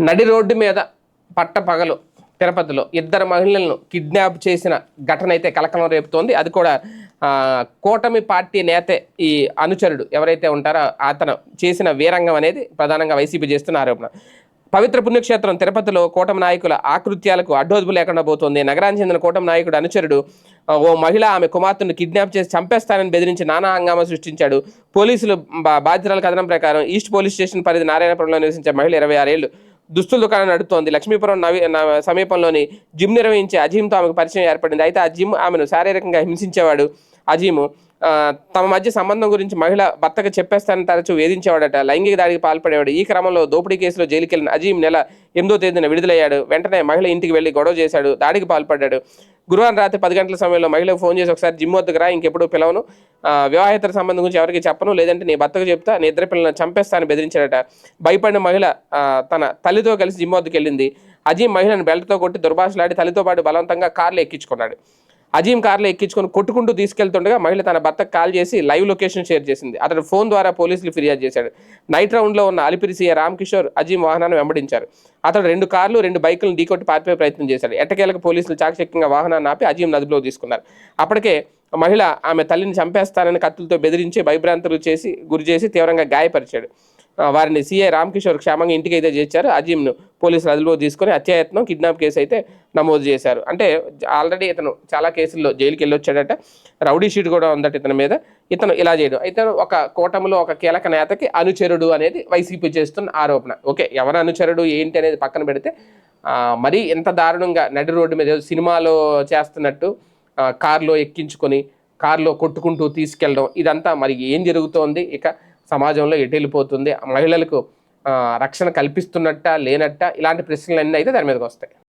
నడి రోడ్డు మీద పట్ట పగలు తిరుపతిలో ఇద్దరు మహిళలను కిడ్నాప్ చేసిన ఘటన అయితే కలకలం రేపుతోంది. అది కూడా కూటమి పార్టీ నేత ఈ అనుచరుడు ఎవరైతే ఉంటారో అతను చేసిన వీరంగం అనేది ప్రధానంగా వైసీపీ చేస్తున్న ఆరోపణ. పవిత్ర పుణ్యక్షేత్రం తిరుపతిలో కూటమి నాయకుల ఆకృత్యాలకు అడ్డోదుపు లేకుండా పోతుంది. నగరానికి చెందిన కూటమి నాయకుడు అనుచరుడు ఓ మహిళ ఆమె కుమార్తెను కిడ్నాప్ చేసి చంపేస్తానని బెదిరించి నానా హంగామా సృష్టించాడు. పోలీసులు బా- బాధ్యతల కథనం ప్రకారం ఈస్ట్ పోలీస్ స్టేషన్ పరిధి నారాయణపురంలో నివసించే మహిళ ఇరవై ఆరేళ్ళు దుస్తుల దుకాణం నడుతోంది లక్ష్మీపురం నవి న- సమీపంలోని జిమ్ నిర్వహించే అజీమ్తో ఆమెకు పరిచయం ఏర్పడింది. అయితే ఆ జిమ్ ఆమెను శారీరకంగా హింసించేవాడు అజీము. తమ మధ్య సంబంధం గురించి మహిళ భర్తకు చెప్పేస్తానని తరచూ వేధించేవాడట. లైంగిక దాడికి పాల్పడేవాడు. ఈ క్రమంలో దోపిడీ కేసులో జైలుకి వెళ్ళిన అజీం నెల ఎనిమిదో తేదీన విడుదలయ్యాడు. వెంటనే మహిళ ఇంటికి వెళ్ళి గొడవ చేశాడు. దాడికి పాల్పడ్డాడు. గురువారం రాత్రి పది గంటల సమయంలో మహిళకు ఫోన్ చేసి ఒకసారి జిమ్ వద్దకు రా ఇంకెప్పుడు పిలవను. వివాహేతర సంబంధం గురించి ఎవరికి చెప్పను లేదంటే నీ భర్తకు చెప్తా నీ ఇద్దరు పిల్లలను చంపేస్తానని బెదిరించాడట. భయపడిన మహిళ తన తల్లితో కలిసి జిమ్ వద్దకు వెళ్ళింది. అజీం మహిళను బెల్ట్తో కొట్టి దుర్భాషలాడి తల్లితో పాటు బలవంతంగా కార్లు ఎక్కించుకున్నాడు. అజీం కార్లో ఎక్కించుకొని కొట్టుకుంటూ తీసుకెళ్తుండగా మహిళ తన భర్తకు కాల్ చేసి లైవ్ లొకేషన్ షేర్ చేసింది. అతడు ఫోన్ ద్వారా పోలీసులు ఫిర్యాదు చేశాడు. నైట్ రౌండ్లో ఉన్న అలిపిరి సీఏ రామ్ కిషోర్ అజీం వాహనాన్ని వెంబడించారు. అతడు రెండు కార్లు రెండు బైకులను ఢీకొట్టి పారిపోయే ప్రయత్నం చేశాడు. ఎట్టకేలకు పోలీసులు చాకచక్యంగా వాహనాన్ని ఆపి అజీం నదిలో తీసుకున్నారు. అప్పటికే మహిళ ఆమె తల్లిని చంపేస్తానని కత్తులతో బెదిరించి భయభ్రాంతులు చేసి గురి చేసి తీవ్రంగా గాయపరిచాడు. వారిని సీఐ రామకిషోర్ క్షేమంగా ఇంటికి అయితే చేర్చారు. అజీమ్ను పోలీసులు అదుపులో తీసుకొని హత్యాయత్నం కిడ్నాప్ కేసు అయితే నమోదు చేశారు. అంటే ఆల్రెడీ ఇతను చాలా కేసుల్లో జైలుకి వెళ్ళొచ్చాడట. రౌడీ షీట్ కూడా ఉందట ఇతని మీద. ఇతను ఇలా చేయడం. అయితే ఒక కూటమిలో ఒక కీలక నేతకి అనుచరుడు అనేది వైసీపీ చేస్తున్న ఆరోపణ. ఓకే ఎవరు అనుచరుడు ఏంటి అనేది పక్కన పెడితే మరీ ఎంత దారుణంగా నడి రోడ్డు మీద సినిమాలో చేస్తున్నట్టు కార్లో ఎక్కించుకొని కార్లో కొట్టుకుంటూ తీసుకెళ్ళడం ఇదంతా మరి ఏం జరుగుతోంది? ఇక సమాజంలో ఎటు వెళ్ళిపోతుంది మహిళలకు రక్షణ కల్పిస్తున్నట్ట లేనట్ట ఇలాంటి ప్రశ్నలన్నీ అయితే దాని మీదకి వస్తాయి.